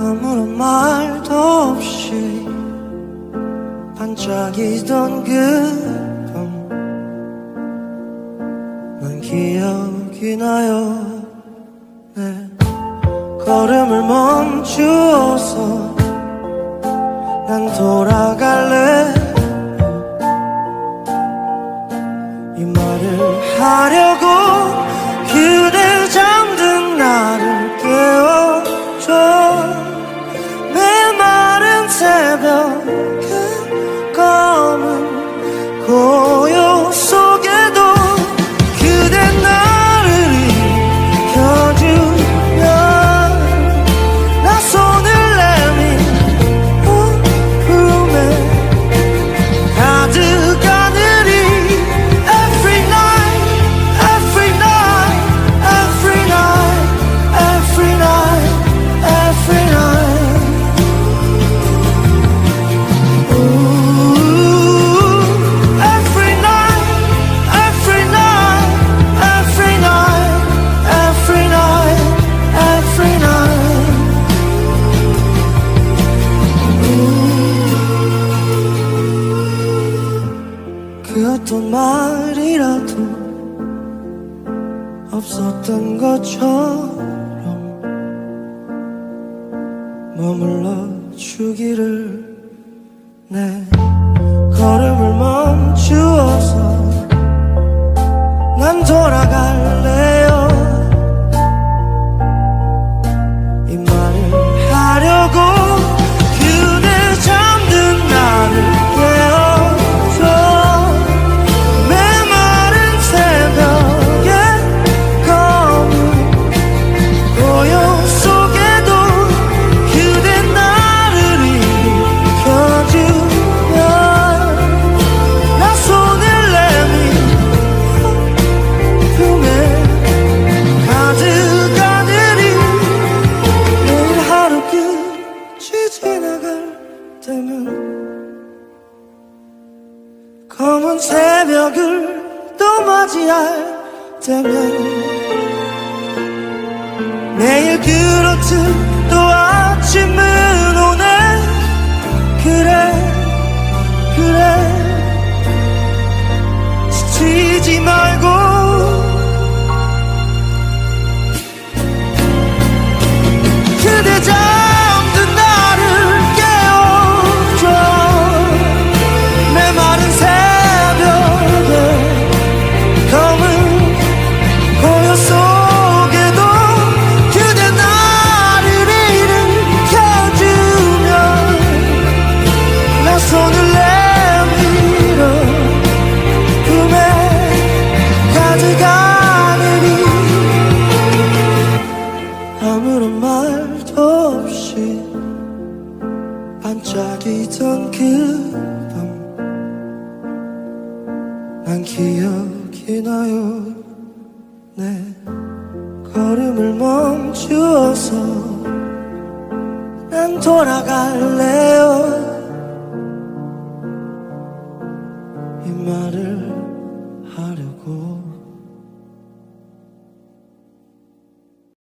아무런 말도 없이 반짝이던 그밤난 기억이 나요. 네. 걸음을 멈추어서 난 돌아갈래. 이 말을 하려고 새벽 그 검은 고요 속 없었던 것처럼 머물러 주기를 내 걸음을 멈추어서 난 돌아갈 검은 새벽을 또 맞이할 때면 난 기억이 나요. 내 걸음을 멈추어서 난 돌아갈래요. 이 말을 하려고